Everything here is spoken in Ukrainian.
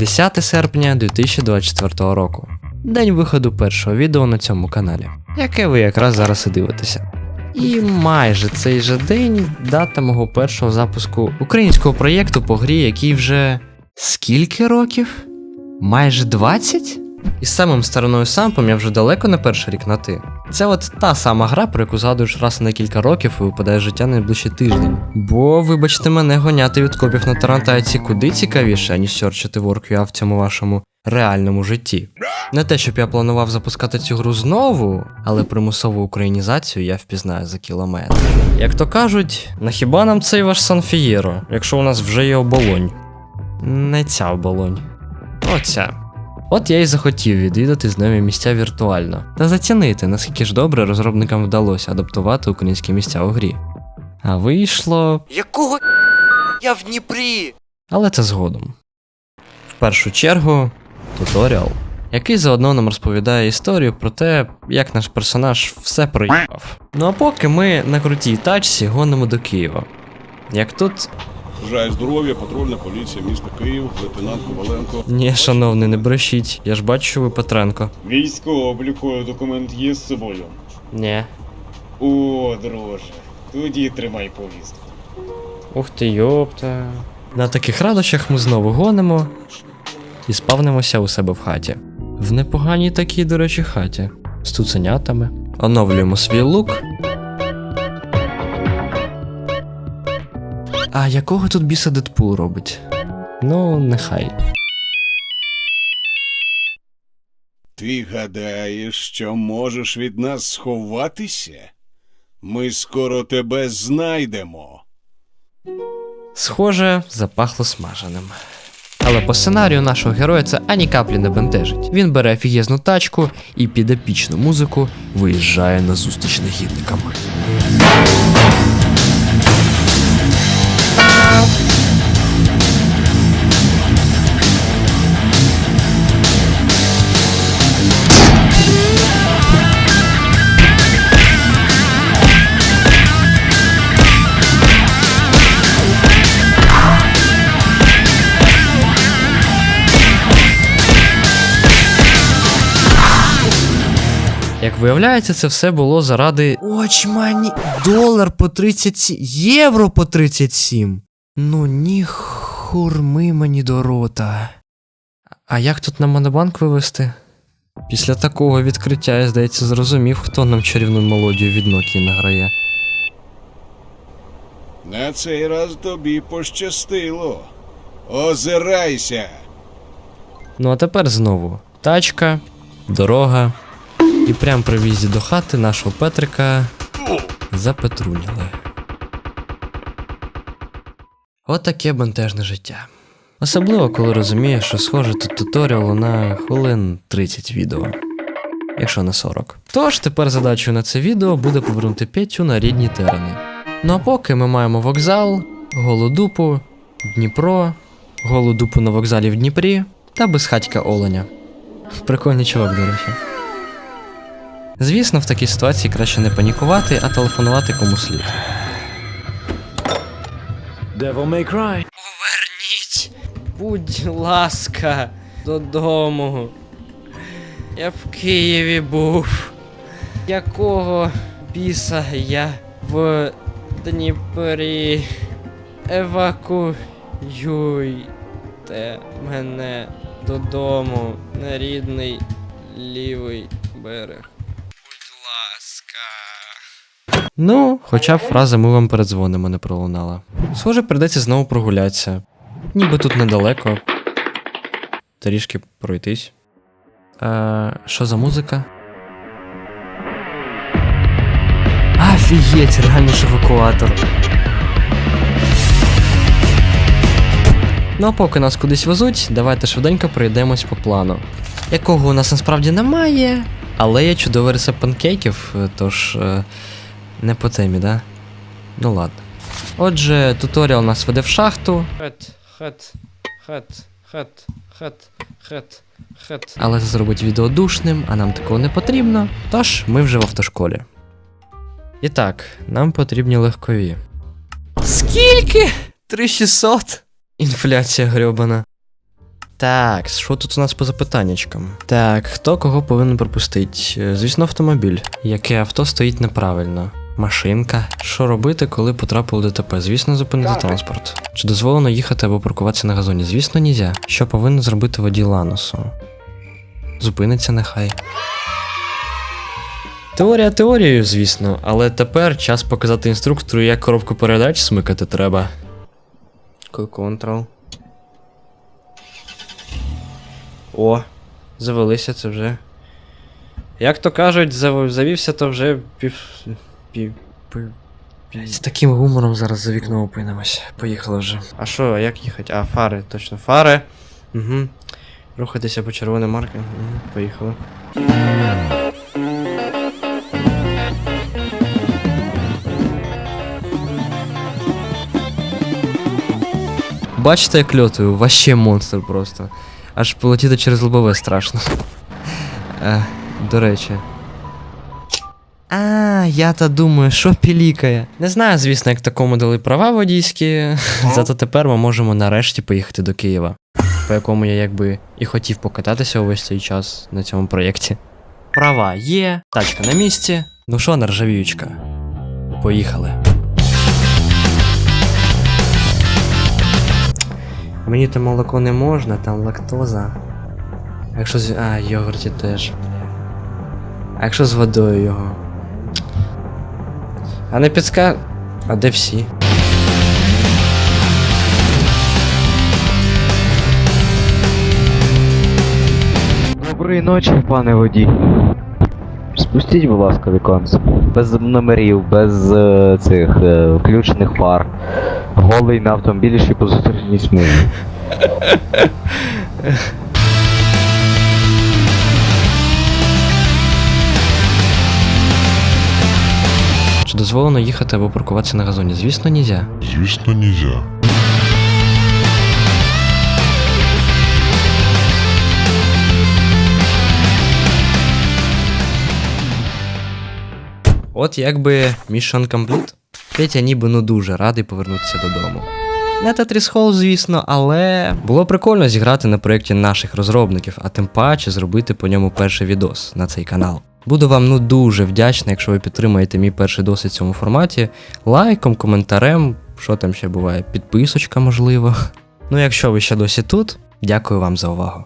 10 серпня 2024 року. День виходу першого відео на цьому каналі, яке ви якраз зараз і дивитеся. І майже цей же день дата мого першого запуску українського проєкту по грі, який вже скільки років? Майже 20? І з самим стороною сампом я вже далеко не перший рік на ти. Це от та сама гра, про яку згадуєш раз на кілька років і випадає життя на найближчий тиждень. Бо, вибачте мене, гоняти від копів на тарантайці куди цікавіше, аніж сьорчити WorkUA в цьому вашому реальному житті. Не те, щоб я планував запускати цю гру знову, але примусову українізацію я впізнаю за кілометр. Як то кажуть, на хіба нам цей ваш Санфієро, якщо у нас вже є оболонь? Не ця оболонь. Оця. От я й захотів відвідати знайомі місця віртуально та зацінити, наскільки ж добре розробникам вдалося адаптувати українські місця у грі. А вийшло. Якого я в Дніпрі? Але це згодом. В першу чергу, туторіал, який заодно нам розповідає історію про те, як наш персонаж все проїхав. Ну а поки ми на крутій тачці гонимо до Києва. Як тут. Бажаю здоров'я, патрульна поліція міста Київ, лейтенант Коваленко. Ні, шановний, не брешіть, я ж бачу, що ви Петренко. Військово-обліковий документ є з собою. Ні. О, друже, тоді тримай повістку. Ух ти, йопта. На таких радощах ми знову гонимо і спавнимося у себе в хаті. В непоганій такій, до речі, хаті. З цуценятами. Оновлюємо свій лук. А якого тут біса Дедпул робить? Ну, нехай. Ти гадаєш, що можеш від нас сховатися? Ми скоро тебе знайдемо. Схоже, запахло смаженим. Але по сценарію нашого героя це ані каплі не бентежить. Він бере офігезну тачку і під епічну музику виїжджає на зустріч негідникам. Як виявляється, це все було заради. Очмані. Долар по 37. Євро по 37. Ну ні хурми мені до рота. А як тут на монобанк вивести? Після такого відкриття я, здається, зрозумів, хто нам чарівну мелодію від Nokia награє. На цей раз тобі пощастило. Озирайся. Ну а тепер знову тачка, дорога. І прямо при в'їзді до хати нашого Петрика запетруняли. Отаке бентежне життя. Особливо, коли розумієш, що схоже тут туторіал на хвилин 30 відео, якщо не 40. Тож тепер задачею на це відео буде повернути Петю на рідні терени. Ну а поки ми маємо вокзал, голодупу, Дніпро, голодупу на вокзалі в Дніпрі та безхатька Оленя. Прикольний чувак, до речі. Звісно, в такій ситуації краще не панікувати, а телефонувати кому слід. Devil May Cry. Верніть, будь ласка, додому. Я в Києві був. Якого біса я в Дніпрі? Евакуюйте мене додому на рідний лівий берег. Будь ласка. Ну, хоча б фраза ми вам передзвонимо не пролунала. Схоже, прийдеться знову прогулятися. Ніби тут недалеко. Трішки пройтись. А, що за музика? Офігеть, реально ж евакуатор. Ну а поки нас кудись везуть, давайте швиденько пройдемось по плану. Якого у нас насправді немає, але є чудовий рецепт панкейків, е, тож е, не по темі, да? Ну ладно. Отже, туторіал нас веде в шахту. Хет, хет, хет, хет, хет, хет, хет. Але це зробить відео душним, а нам такого не потрібно. Тож ми вже в автошколі. І так, нам потрібні легкові. Скільки? 3600? Інфляція грьобана. Так, що тут у нас по запитаннячкам? Так, хто кого повинен пропустити? Е, Звісно, автомобіль. Яке авто стоїть неправильно? Машинка. Що робити, коли потрапило в ДТП? Звісно, зупинити транспорт. Чи дозволено їхати або паркуватися на газоні? Звісно, нельзя. Що повинен зробити водій Ланосу? Зупиниться нехай. Теорія теорією, звісно, але тепер час показати інструктору, як коробку передач смикати треба. Контрол. О, завелися це вже. Як то кажуть, завівся, то вже пів. Пів. пів. Блядь, З таким гумором зараз за вікно опинимось. Поїхали вже. А що, як їхати? А, фари, точно, фари. Угу. Рухатися по червоній марки. Угу. Поїхали. Бачите, як льотую? Вообще монстр просто. Аж полетіти через лобове страшно. Е, до речі. А, я та думаю, що пілікає. Не знаю, звісно, як такому дали права водійські. Зато тепер ми можемо нарешті поїхати до Києва, по якому я якби і хотів покататися увесь цей час на цьому проєкті. Права є, тачка на місці. Ну що, нержавіючка? Поїхали. Мені там молоко не можна, там лактоза. А якщо з. А, йогурті теж. А якщо з водою його? А не підска. А де всі? Доброї ночі, пане водій. Спустіть, будь ласка, віконце. Без номерів, без е, цих е, включених фар. Голий на автомобілі ще по зустрічній смузі. дозволено їхати або паркуватися на газоні? Звісно, нельзя. Звісно, нельзя. От якби Mission Complete. Петя ніби ну дуже радий повернутися додому. Не Tetris Hall, звісно, але було прикольно зіграти на проєкті наших розробників, а тим паче зробити по ньому перший відос на цей канал. Буду вам ну дуже вдячний, якщо ви підтримаєте мій перший досвід в цьому форматі, лайком, коментарем, що там ще буває, підписочка, можливо. Ну, якщо ви ще досі тут, дякую вам за увагу.